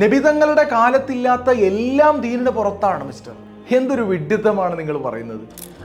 നബിതങ്ങളുടെ കാലത്തില്ലാത്ത എല്ലാം ദീനിന് പുറത്താണ് മിസ്റ്റർ എന്തൊരു വിഡ്ഢിത്തമാണ് നിങ്ങൾ പറയുന്നത്.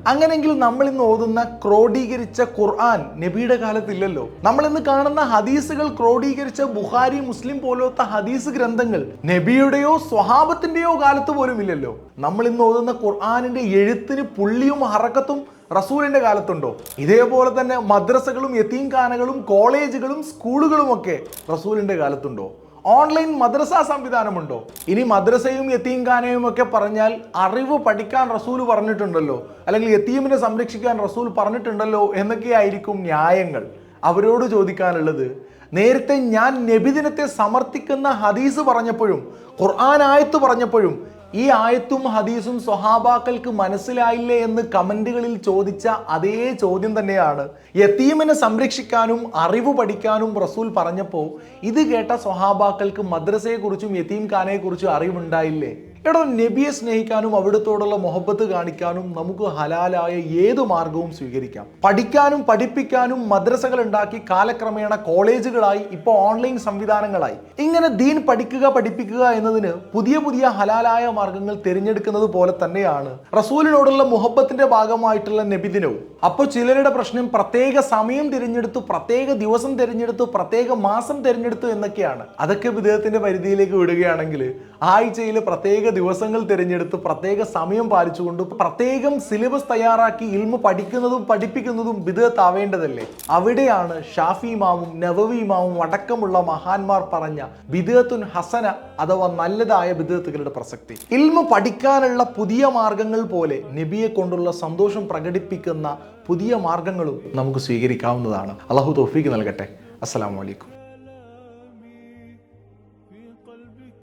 അങ്ങനെങ്കിൽ നമ്മൾ ഇന്ന് ഓതുന്ന ക്രോഡീകരിച്ച ഖുർആൻ നബിയുടെ കാലത്തില്ലല്ലോ. നമ്മൾ ഇന്ന് കാണുന്ന ഹദീസുകൾ ക്രോഡീകരിച്ച ബുഹാരി മുസ്ലിം പോലത്തെ ഹദീസ് ഗ്രന്ഥങ്ങൾ നബിയുടെയോ സ്വഹാബത്തിന്റെയോ കാലത്ത് പോലും ഇല്ലല്ലോ. നമ്മൾ ഇന്ന് ഓതുന്ന ഖുർആനിന്റെ എഴുത്തിന് പുള്ളിയും ഹറക്കത്തും റസൂലിന്റെ കാലത്തുണ്ടോ? ഇതേപോലെ തന്നെ മദ്രസകളും യത്തീംഖാനകളും കോളേജുകളും സ്കൂളുകളും ഒക്കെ റസൂലിന്റെ കാലത്തുണ്ടോ? ഓൺലൈൻ മദ്രസ സംവിധാനമുണ്ടോ? ഇനി മദ്രസയും യത്തീംഖാനയും ഒക്കെ പറഞ്ഞാൽ അറിവ് പഠിക്കാൻ റസൂൽ പറഞ്ഞിട്ടുണ്ടല്ലോ. അല്ലെങ്കിൽ യത്തീമിനെ സംരക്ഷിക്കാൻ റസൂൽ പറഞ്ഞിട്ടുണ്ടല്ലോ എന്നൊക്കെയായിരിക്കും ന്യായങ്ങൾ. അവരോട് ചോദിക്കാനുള്ളത് നേരത്തെ ഞാൻ നബിദിനത്തെ സമർത്ഥിക്കുന്ന ഹദീസ് പറഞ്ഞപ്പോഴും ഖുർആൻ ആയത്ത് പറഞ്ഞപ്പോഴും ഈ ആയത്തും ഹദീസും സ്വഹാബാക്കൾക്ക് മനസ്സിലായില്ലേ എന്ന് കമന്റുകളിൽ ചോദിച്ച അതേ ചോദ്യം തന്നെയാണ്. യത്തീമിനെ സംരക്ഷിക്കാനും അറിവ് പഠിക്കാനും റസൂൽ പറഞ്ഞപ്പോൾ ഇത് കേട്ട സ്വഹാബാക്കൾക്ക് മദ്രസയെക്കുറിച്ചും യത്തീം ഖാനെക്കുറിച്ചും അറിവുണ്ടായില്ലേ? എടോ നബിയെ സ്നേഹിക്കാനും അവിടുത്തോടുള്ള മൊഹബത്ത് കാണിക്കാനും നമുക്ക് ഹലാലായ ഏത് മാർഗവും സ്വീകരിക്കാം. പഠിക്കാനും പഠിപ്പിക്കാനും മദ്രസകൾ ഉണ്ടാക്കി കാലക്രമേണ കോളേജുകളായി ഇപ്പോൾ ഓൺലൈൻ സംവിധാനങ്ങളായി. ഇങ്ങനെ ദീൻ പഠിക്കുക പഠിപ്പിക്കുക എന്നതിന് പുതിയ പുതിയ ഹലാലായ മാർഗങ്ങൾ തിരഞ്ഞെടുക്കുന്നത് പോലെ തന്നെയാണ് റസൂലിനോടുള്ള മുഹബത്തിന്റെ ഭാഗമായിട്ടുള്ള നബിദിനവും അപ്പോൾ ചിലരുടെ പ്രശ്നം പ്രത്യേക സമയം തിരഞ്ഞെടുത്തു പ്രത്യേക ദിവസം തിരഞ്ഞെടുത്തു പ്രത്യേക മാസം തിരഞ്ഞെടുത്തു എന്നൊക്കെയാണ്. അതൊക്കെ വിദേഹത്തിന്റെ പരിധിയിലേക്ക് വിടുകയാണെങ്കിൽ ആഴ്ചയിൽ പ്രത്യേക ദിവസങ്ങൾ തിരഞ്ഞെടുത്ത് പ്രത്യേക സമയം പാലിച്ചുകൊണ്ട് പ്രത്യേകം സിലബസ് തയ്യാറാക്കി ഇൽമ പഠിക്കുന്നതും പഠിപ്പിക്കുന്നതും ബിദത്താവേണ്ടതല്ലേ അവിടെയാണ് ഷാഫി ഇമാമും നവവി ഇമാമും അടക്കമുള്ള മഹാന്മാർ പറഞ്ഞ ബിദത്തുൻ ഹസന അഥവാ നല്ലതായ ബിദത്തുകളുടെ പ്രസക്തി. ഇൽമ പഠിക്കാനുള്ള പുതിയ മാർഗങ്ങൾ പോലെ നബിയെ കൊണ്ടുള്ള സന്തോഷം പ്രകടിപ്പിക്കുന്ന പുതിയ മാർഗങ്ങളും നമുക്ക് സ്വീകരിക്കാവുന്നതാണ്. അള്ളാഹു തോഫീക്ക് നൽകട്ടെ. അസ്സാം അലൈക്കും.